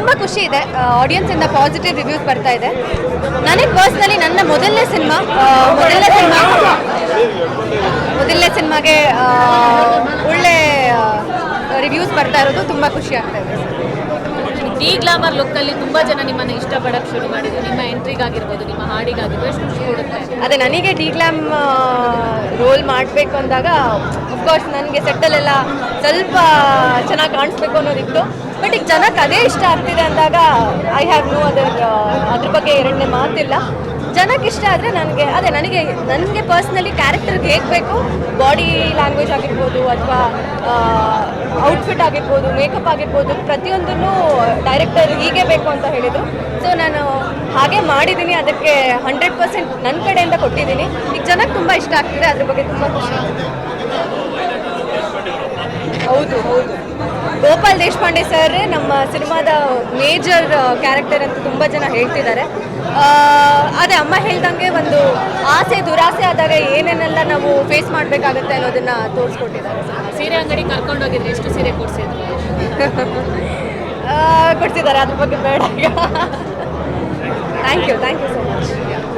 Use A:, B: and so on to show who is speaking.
A: ತುಂಬ ಖುಷಿ ಇದೆ. ಆಡಿಯನ್ಸಿಂದ ಪಾಸಿಟಿವ್ ರಿವ್ಯೂಸ್ ಬರ್ತಾ ಇದೆ. ನನಗೆ ಪರ್ಸ್ನಲಿ ನನ್ನ ಮೊದಲನೇ ಸಿನಿಮಾ ಮೊದಲನೇ ಸಿನಿಮಾ ಮೊದಲನೇ ಸಿನಿಮಾಗೆ ಒಳ್ಳೆ ರಿವ್ಯೂಸ್ ಬರ್ತಾ ಇರೋದು ತುಂಬ ಖುಷಿ ಆಗ್ತಾ ಇದೆ.
B: ಡಿ ಗ್ಲಾಮರ್ ಲುಕ್ಕಲ್ಲಿ ತುಂಬ ತುಂಬಾ ಜನ ನಿಮ್ಮನ್ನು ಇಷ್ಟಪಡಕ್ಕೆ ಶುರು ಮಾಡಿದ್ರು. ನಿಮ್ಮ ಎಂಟ್ರಿಗಾಗಿರ್ಬೋದು ನಿಮ್ಮ ಹಾಡಿಗಾಗಿರ್ಬೋದು ಎಷ್ಟು ಖುಷಿ ಕೊಡುತ್ತೆ?
A: ಅದೇ ನನಗೆ ಡಿ ಗ್ಲಾಮ್ ರೋಲ್ ಮಾಡಬೇಕು ಅಂದಾಗ ಅಫ್ಕೋರ್ಸ್ ನನಗೆ ಸೆಟ್ಟಲ್ಲೆಲ್ಲ ಸ್ವಲ್ಪ ಚೆನ್ನಾಗಿ ಕಾಣಿಸ್ಬೇಕು ಅನ್ನೋದಿತ್ತು. ಬಟ್ ಈಗ ಜನಕ್ಕೆ ಅದೇ ಇಷ್ಟ ಆಗ್ತಿದೆ ಅಂದಾಗ ಐ ಹ್ಯಾವ್ ನೋ ಅದರ್ ಅದ್ರ ಬಗ್ಗೆ ಎರಡನೇ ಮಾತಿಲ್ಲ. ಜನಕ್ಕೆ ಇಷ್ಟ ಆದರೆ ನನಗೆ, ಅದೇ ನನಗೆ ನನಗೆ ಪರ್ಸ್ನಲಿ ಕ್ಯಾರೆಕ್ಟರ್ಗೆ ಹೇಗೆ ಬೇಕು? ಬಾಡಿ ಲ್ಯಾಂಗ್ವೇಜ್ ಆಗಿರ್ಬೋದು ಅಥವಾ ಔಟ್ಫಿಟ್ ಆಗಿರ್ಬೋದು ಮೇಕಪ್ ಆಗಿರ್ಬೋದು, ಪ್ರತಿಯೊಂದನ್ನು ಡೈರೆಕ್ಟರ್ ಹೀಗೆ ಬೇಕು ಅಂತ ಹೇಳಿದರು. ಸೊ ನಾನು ಹಾಗೆ ಮಾಡಿದ್ದೀನಿ ಅದಕ್ಕೆ ಹಂಡ್ರೆಡ್ ಪರ್ಸೆಂಟ್ ನನ್ನ ಕಡೆಯಿಂದ ಕೊಟ್ಟಿದ್ದೀನಿ. ಈಗ ಜನಕ್ಕೆ ತುಂಬ ಇಷ್ಟ ಆಗ್ತಿದೆ ಅದ್ರ ಬಗ್ಗೆ ತುಂಬ ಖುಷಿ. ಹೌದು ಹೌದು. ಗೋಪಾಲ್ ದೇಶಪಾಂಡೆ ಸರ್ ನಮ್ಮ ಸಿನಿಮಾದ ಮೇಜರ್ ಕ್ಯಾರೆಕ್ಟರ್ ಅಂತ ತುಂಬ ಜನ ಹೇಳ್ತಿದ್ದಾರೆ. ಅದೇ ಅಮ್ಮ ಹೇಳ್ದಂಗೆ ಒಂದು ಆಸೆ ದುರಾಸೆ ಆದಾಗ ಏನೇನೆಲ್ಲ ನಾವು ಫೇಸ್ ಮಾಡಬೇಕಾಗುತ್ತೆ ಅನ್ನೋದನ್ನ ತೋರಿಸ್ಕೊಟ್ಟಿದ್ದಾರೆ
B: ಸೀರೆ ಅಂಗಡಿ ಕರ್ಕೊಂಡು ಹೋಗಿದ್ರೆ ಎಷ್ಟು ಸೀರೆ ಕೊಡ್ಸಿದ್ರು?
A: ಕೊಡ್ತಿದ್ದಾರೆ ಅದ್ರ ಬಗ್ಗೆ ಬೇಡ thank you thank you